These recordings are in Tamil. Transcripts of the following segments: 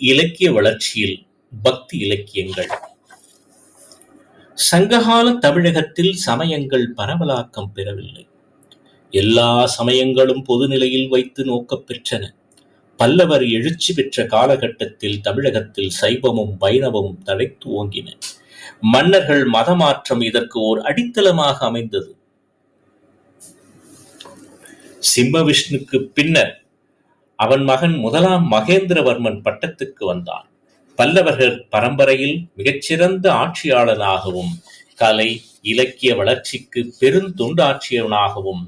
இலக்கிய வளர்ச்சியில் பக்தி இலக்கியங்கள். சங்ககால தமிழகத்தில் சமயங்கள் பரவலாக்கம் பெறவில்லை. எல்லா சமயங்களும் பொதுநிலையில் வைத்து நோக்கப் பெற்றன. பல்லவர் எழுச்சி பெற்ற காலகட்டத்தில் தமிழகத்தில் சைவமும் வைணவமும் தழைத்து ஓங்கின. மன்னர்கள் மதமாற்றம் இதற்கு ஓர் அடித்தளமாக அமைந்தது. சிம்மவிஷ்ணுக்கு பின்னர் அவன் மகன் முதலாம் மகேந்திரவர்மன் பட்டத்துக்கு வந்தான். பல்லவர்கள் பரம்பரையில் மிகச்சிறந்த ஆட்சியாளனாகவும் கலை இலக்கிய வளர்ச்சிக்கு பெருந்தொண்டாட்சியவனாகவும்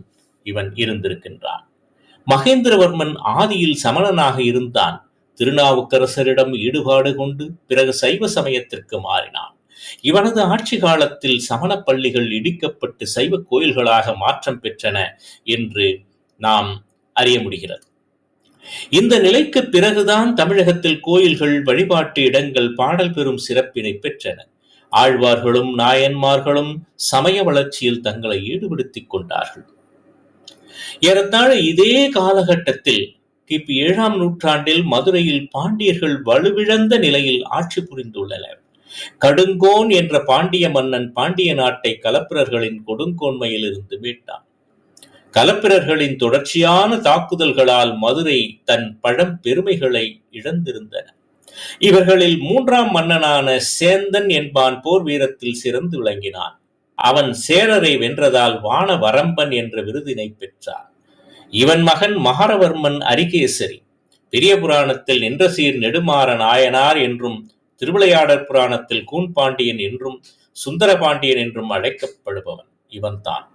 இவன் இருந்திருக்கின்றான். மகேந்திரவர்மன் ஆதியில் சமணனாக இருந்தான். திருநாவுக்கரசரிடம் ஈடுபாடு கொண்டு பிறகு சைவ சமயத்திற்கு மாறினான். இவனது ஆட்சி காலத்தில் சமண பள்ளிகள் இடிக்கப்பட்டு சைவ கோயில்களாக மாற்றம் பெற்றன என்று நாம் அறிய முடிகிறது. இந்த நிலைக்கு பிறகுதான் தமிழகத்தில் கோயில்கள் வழிபாட்டு இடங்கள் பாடல் பெறும் சிறப்பினை பெற்றன. ஆழ்வார்களும் நாயன்மார்களும் சமய வளர்ச்சியில் தங்களை ஈடுபடுத்திக் கொண்டார்கள். ஏறத்தாழ இதே காலகட்டத்தில் கிபி ஏழாம் நூற்றாண்டில் மதுரையில் பாண்டியர்கள் வலுவிழந்த நிலையில் ஆட்சி புரிந்துள்ளனர். கடுங்கோன் என்ற பாண்டிய மன்னன் பாண்டிய நாட்டை கலப்பிரர்களின் கொடுங்கோன்மையில் இருந்து மீட்டான். கலப்பிரர்களின் தொடர்ச்சியான தாக்குதல்களால் மதுரை தன் பழம் பெருமைகளை இழந்திருந்தன. இவர்களில் மூன்றாம் மன்னனான சேந்தன் என்பான் போர் வீரத்தில் சிறந்து விளங்கினான். அவன் சேரரை வென்றதால் வான வரம்பன் என்ற விருதினை பெற்றான் இவன் மகன் மகாரவர்மன் அரிகேசரி பெரிய புராணத்தில் நின்றசீர் நெடுமாற நாயனார் என்றும் திருவிளையாடற் புராணத்தில் கூன்பாண்டியன் என்றும் சுந்தரபாண்டியன் என்றும் அழைக்கப்படுபவன் இவன்தான்.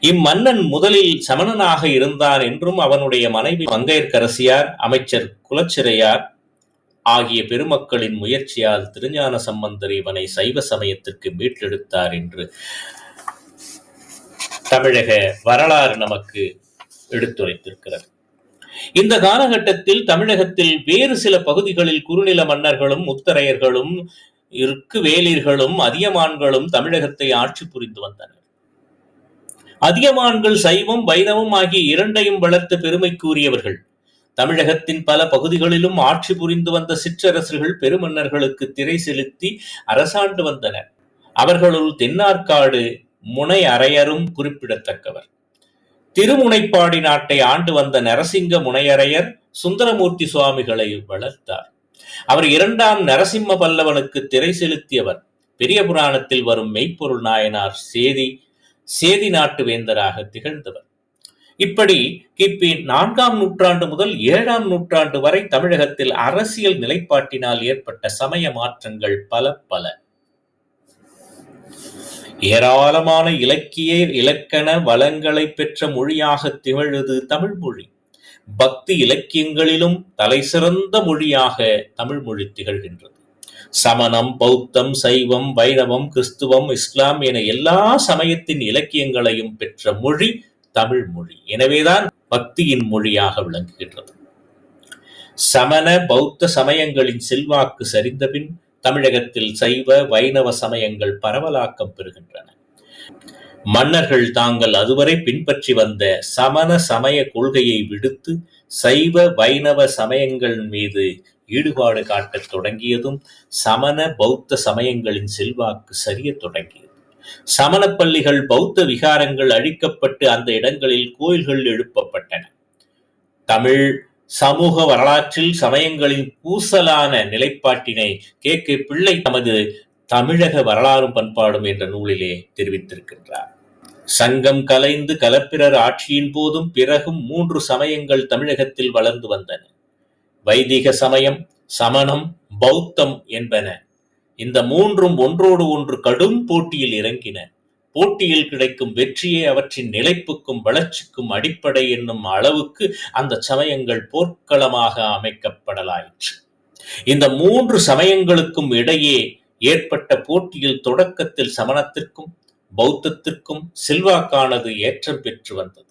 இம்மன்னன் முதலில் சமணனாக இருந்தான் என்றும் அவனுடைய மனைவி மங்கையர்க்கரசியார் அமைச்சர் குலச்சிறையார் ஆகிய பெருமக்களின் முயற்சியால் திருஞான சம்பந்தர் இவனை சைவ சமயத்திற்கு மீட்டெடுத்தார் என்று தமிழக வரலாறு நமக்கு எடுத்துரைத்திருக்கிறது. இந்த காலகட்டத்தில் தமிழகத்தில் வேறு சில பகுதிகளில் குறுநில மன்னர்களும் முத்தரையர்களும் இருக்கு வேலிர்களும் அதியமான்களும் தமிழகத்தை ஆட்சி புரிந்து வந்தனர். அதியமான்கள் சைவம் வைணவம் ஆகிய இரண்டையும் வளர்த்த பெருமைக்குரியவர்கள் தமிழகத்தின் பல பகுதிகளிலும் ஆட்சி புரிந்து வந்த சிற்றரசர்கள் பெருமன்னர்களுக்கு திரை செலுத்தி அரசாண்டு வந்தனர். அவர்களுள் தென்னார்காடு முனை அரையரும் குறிப்பிடத்தக்கவர். திருமுனைப்பாடி நாட்டை ஆண்டு வந்த நரசிங்க முனையரையர் சுந்தரமூர்த்தி சுவாமிகளை வளர்த்தார். அவர் இரண்டாம் நரசிம்ம பல்லவனுக்கு திரை செலுத்தியவர். பெரிய புராணத்தில் வரும் மெய்ப்பொருள் நாயனார் சேதி சேதி நாட்டு வேந்தராக திகழ்ந்தவர். இப்படி கிபி நான்காம் நூற்றாண்டு முதல் ஏழாம் நூற்றாண்டு வரை தமிழகத்தில் அரசியல் நிலைப்பாட்டினால் ஏற்பட்ட சமய மாற்றங்கள் பல பல. ஏராளமான இலக்கிய இலக்கண வளங்களை பெற்ற மொழியாக திகழ்வது தமிழ் மொழி. பக்தி இலக்கியங்களிலும் தலைசிறந்த மொழியாக தமிழ் மொழி திகழ்கின்றது. சமணம் பௌத்தம் சைவம் வைணவம் கிறிஸ்துவம் இஸ்லாம் என எல்லா சமயத்தின் இலக்கியங்களையும் பெற்ற மொழி தமிழ் மொழி. எனவேதான் பக்தியின் மொழியாக விளங்குகின்றது. சமண பௌத்த சமயங்களின் செல்வாக்கு சரிந்தபின் தமிழகத்தில் சைவ வைணவ சமயங்கள் பரவலாக்கம் பெறுகின்றன. மன்னர்கள் தாங்கள் அதுவரை பின்பற்றி வந்த சமண சமய கொள்கையை விடுத்து சைவ வைணவ சமயங்கள் மீது ஈடுபாடு காட்டத் தொடங்கியதும் சமண பௌத்த சமயங்களின் செல்வாக்கு சரியத் தொடங்கியது. சமண பள்ளிகள் பௌத்த விகாரங்கள் அழிக்கப்பட்டு அந்த இடங்களில் கோயில்கள் எழுப்பப்பட்டன. தமிழ் சமூக வரலாற்றில் சமயங்களின் பூசலான நிலைப்பாட்டினை கே. கே. பிள்ளை தமது தமிழக வரலாறும் பண்பாடும் என்ற நூலிலே தெரிவித்திருக்கின்றார். சங்கம் கலைந்து கலப்பிரர் ஆட்சியின் போதும் பிறகும் மூன்று சமயங்கள் தமிழகத்தில் வளர்ந்து வந்தன. வைதிக சமயம் சமணம் பௌத்தம் என்பன. இந்த மூன்றும் ஒன்றோடு ஒன்று கடும் போட்டியில் இறங்கின. போட்டியில் கிடைக்கும் வெற்றியே அவற்றின் நிலைப்புக்கும் வளர்ச்சிக்கும் அடிப்படை என்னும் அளவுக்கு அந்த சமயங்கள் போர்க்களமாக அமைக்கப்படலாயிற்று. இந்த மூன்று சமயங்களுக்கும் இடையே ஏற்பட்ட போட்டியில் தொடக்கத்தில் சமணத்திற்கும் பௌத்தத்திற்கும் செல்வாக்கானது ஏற்றம் பெற்று வந்தது.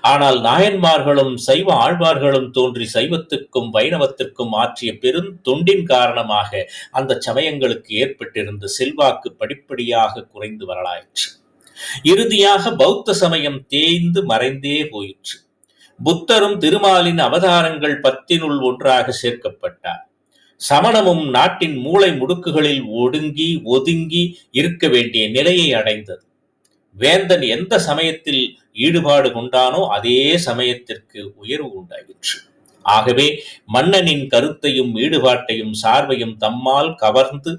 ஆனால் நாயன்மார்களும் சைவ ஆழ்வார்களும் தோன்றி சைவத்துக்கும் வைணவத்திற்கும் ஆற்றிய பெரும் தொண்டின் காரணமாக அந்த சமயங்களுக்கு ஏற்பட்டிருந்த செல்வாக்கு படிப்படியாக குறைந்து வரலாயிற்று. இறுதியாக பௌத்த சமயம் தேய்ந்து மறைந்தே போயிற்று. புத்தரும் திருமாலின் அவதாரங்கள் பத்தினுள் ஒன்றாக சேர்க்கப்பட்டார். சமணமும் நாட்டின் மூளை முடுக்குகளில் ஒடுங்கி ஒதுங்கி இருக்க வேண்டிய நிலையை அடைந்தது. வேந்தன் எந்த சமயத்தில் ஈடுபாடு கொண்டானோ அதே சமயத்திற்கு உயர்வு உண்டாயிற்று. ஆகவே மன்னனின் கருத்தையும் ஈடுபாட்டையும் சார்பையும் தம்மால் கவர்ந்து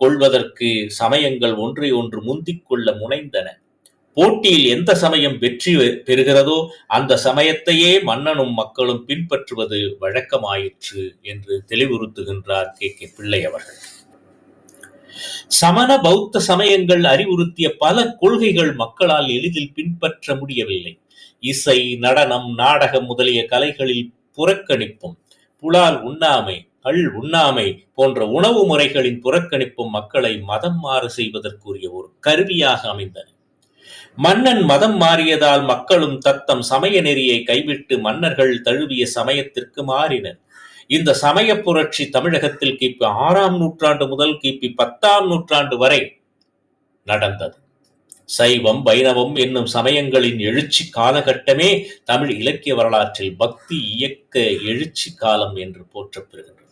கொள்வதற்கு சமயங்கள் ஒன்றை ஒன்று முந்திக் கொள்ள முனைந்தன. போட்டியில் எந்த சமயம் வெற்றி பெறுகிறதோ அந்த சமயத்தையே மன்னனும் மக்களும் பின்பற்றுவது வழக்கமாயிற்று என்று தெளிவுறுத்துகின்றார் கே. கே. பிள்ளை அவர்கள். சமண பௌத்த சமயங்கள் அறிவுறுத்திய பல கொள்கைகள் மக்களால் எளிதில் பின்பற்ற முடியவில்லை. இசை நடனம் நாடகம் முதலிய கலைகளில் புறக்கணிப்பும் புலால் உண்ணாமை கள் உண்ணாமை போன்ற உணவு முறைகளின் புறக்கணிப்பும் மக்களை மதம் மாறு செய்வதற்குரிய ஒரு கருவியாக அமைந்தன. மன்னன் மதம் மாறியதால் மக்களும் தத்தம் சமய நெறியை கைவிட்டு மன்னர்கள் தழுவிய சமயத்திற்கு மாறினர். இந்த சமய புரட்சி தமிழகத்தில் கிபி ஆறாம் நூற்றாண்டு முதல் கிபி பத்தாம் நூற்றாண்டு வரை நடந்தது. சைவம் வைணவம் என்னும் சமயங்களின் எழுச்சி காலகட்டமே தமிழ் இலக்கிய வரலாற்றில் பக்தி இயக்க எழுச்சி காலம் என்று போற்றப்பெறுகின்றது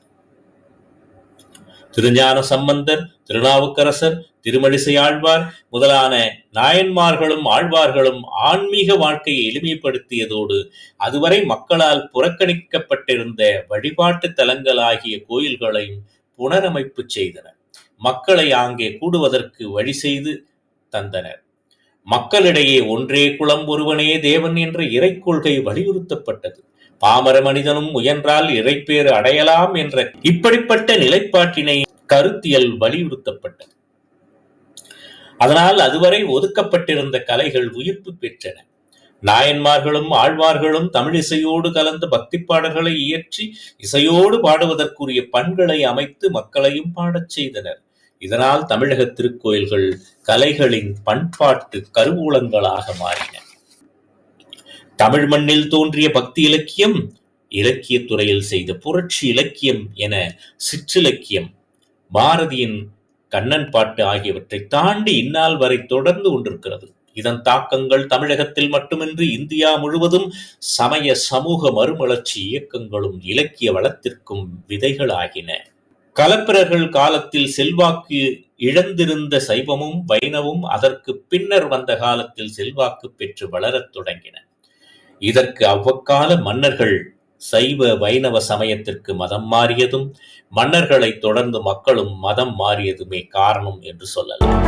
திருஞான சம்பந்தர் திருநாவுக்கரசர் திருமழிசை ஆழ்வார் முதலான நாயன்மார்களும் ஆழ்வார்களும் ஆன்மீக வாழ்க்கையை எளிமைப்படுத்தியதோடு அதுவரை மக்களால் புறக்கணிக்கப்பட்டிருந்த வழிபாட்டு தலங்களாகிய கோயில்களையும் புனரமைப்பு செய்தனர். மக்களை அங்கே கூடுவதற்கு வழி செய்து தந்தனர். மக்களிடையே ஒன்றே குலம் ஒருவனே தேவன் என்ற இறை கொள்கை வலியுறுத்தப்பட்டது. பாமர மனிதனும் முயன்றால் இறைப்பேறு அடையலாம் என்ற இப்படிப்பட்ட நிலைப்பாட்டினை கருத்தியல் வலியுறுத்தப்பட்டது. அதனால் அதுவரை ஒதுக்கப்பட்டிருந்த கலைகள் உயிர்ப்பு பெற்றன. நாயன்மார்களும் ஆழ்வார்களும் தமிழிசையோடு கலந்த பக்தி பாடல்களை இயற்றி இசையோடு பாடுவதற்குரிய பண்களை அமைத்து மக்களையும் பாடச் செய்தனர். இதனால் தமிழக திருக்கோயில்கள் கலைகளின் பண்பாட்டு கருவூலங்களாக மாறின. தமிழ் மண்ணில் தோன்றிய பக்தி இலக்கியம் இலக்கியத் துறையில் செய்த புரட்சி இலக்கியம் என சிற்றிலக்கியம் பாரதியின் கண்ணன் பாட்டு ஆகியவற்றை தாண்டி இந்நாள் வரை தொடர்ந்து கொண்டிருக்கிறது. இதன் தாக்கங்கள் தமிழகத்தில் மட்டுமின்றி இந்தியா முழுவதும் சமய சமூக மறுமலர்ச்சி இயக்கங்களும் இலக்கிய வளத்திற்கும் விதைகளாகின. கலப்பிரர்கள் காலத்தில் செல்வாக்கு இழந்திருந்த சைவமும் வைணவும் அதற்கு பின்னர் வந்த காலத்தில் செல்வாக்கு பெற்று வளரத் தொடங்கின. இதற்கு அவ்வக்கால மன்னர்கள் சைவ வைணவ சமயத்திற்கு மதம் மாறியதும் மன்னர்களைத் தொடர்ந்து மக்களும் மதம் மாறியதுமே காரணம் என்று சொல்லலாம்.